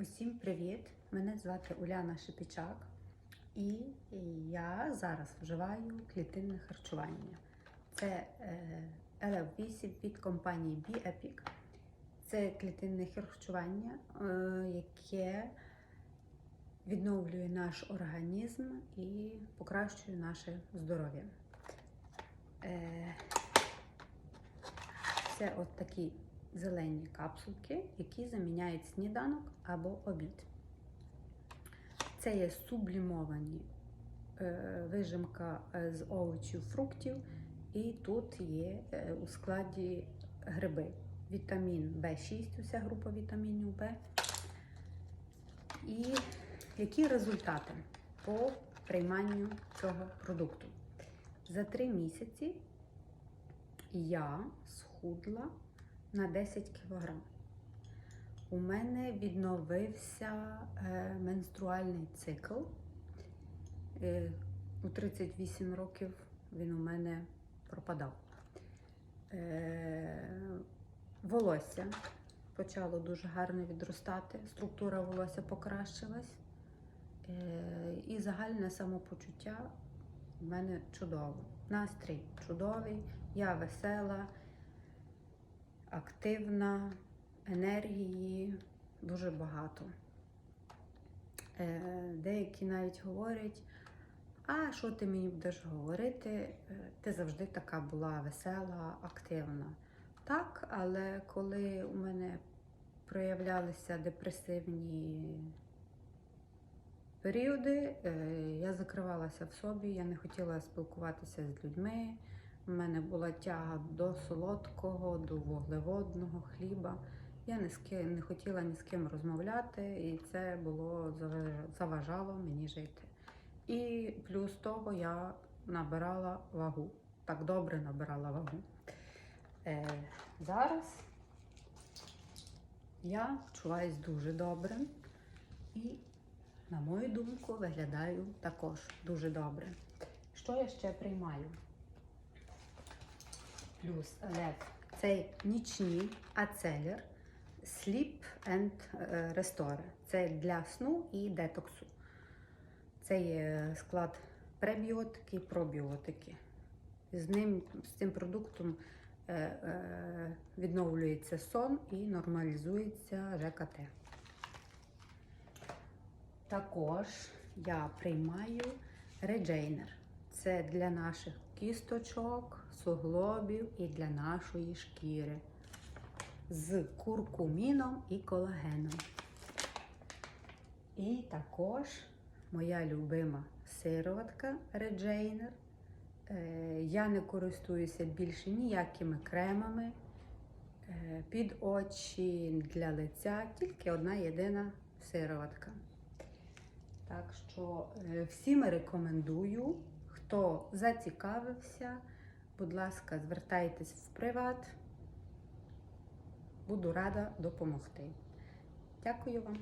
Усім привіт! Мене звати Уляна Шепічак, і я зараз вживаю клітинне харчування. Це LF8 від компанії BeEpic. Це клітинне харчування, е, яке відновлює наш організм і покращує наше здоров'я. Е, Це от такі зелені капсулки, які заміняють сніданок або обід. Це є сублімовані е, вижимка е, з овочів, фруктів, і тут є е, у складі гриби. Вітамін В6, уся група вітамінів В. І які результати по прийманню цього продукту? За три місяці я схудла на 10 кг. У мене відновився е, менструальний цикл. Е, у 38 років він у мене пропадав. Е, волосся почало дуже гарно відростати, структура волосся покращилась. І загальне самопочуття в мене чудово. Настрій чудовий, я весела активна, енергії дуже багато. Е, Деякі навіть говорять, а що ти мені будеш говорити? Е, Ти завжди така була весела, активна. Так, але коли у мене проявлялися депресивні періоди, е, я закривалася в собі, я не хотіла спілкуватися з людьми. У мене була тяга до солодкого, до вуглеводного хліба. Я з ким не хотіла ні з ким розмовляти, і це було заважало мені жити. І плюс того я набирала вагу. Так добре набирала вагу. Е, Зараз я почуваюсь дуже добре і, на мою думку, виглядаю також дуже добре. Що я ще приймаю? Плюс лев. Цей нічний ацелер Sleep and Restore. Це для сну і детоксу. Це є склад пребіотики і пробіотики. З ним, з цим продуктом е, е, відновлюється сон і нормалізується ЖКТ. Також я приймаю реджейнер. Це для наших кісточок, суглобів і для нашої шкіри з куркуміном і колагеном. І також моя любима сироватка Реджейнер. Я не користуюся більше ніякими кремами е, під очі для лиця, тільки одна єдина сироватка. Так що е, всім рекомендую, хто зацікавився, будь ласка, звертайтесь в приват. Буду рада допомогти. Дякую вам.